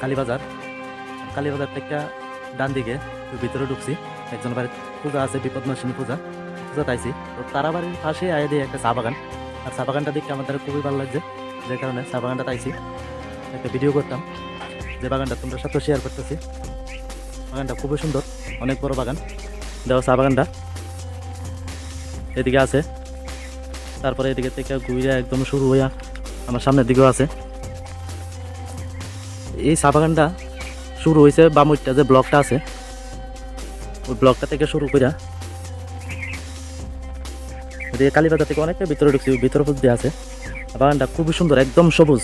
কালীবাজার। কালীবাজার থেকে ডান দিকে ভিতরে ঢুকছি। একজন বাড়ির পূজা আছে বিপদ বিপদনাশিনী পূজা। পূজা তাইছি তো তারা বাড়ির পাশে আয় দিয়ে একটা চা বাগান। আর চা বাগানটা দেখতে আমাদের খুবই ভালো লাগছে। যে কারণে চা বাগানটা তাইছি একটা ভিডিও করতাম। যে বাগানটা তোমরা সাথে শেয়ার করতেছি। বাগানটা খুবই সুন্দর। অনেক বড় বাগান। দেখো চা বাগানটা। এদিকে আছে। তারপরে এদিকে থেকে ঘুরে একদম শুরু হইয়া আমার সামনের দিকেও আছে। এই চা বাগানটা শুরু হয়েছে বামুইটা যে ব্লকটা আছে, ওই ব্লকটা থেকে শুরু করে কালীবাজার থেকে অনেকটা ভিতরে ঢুকছি, ভিতরে দিয়ে আছে। বাগানটা খুবই সুন্দর, একদম সবুজ।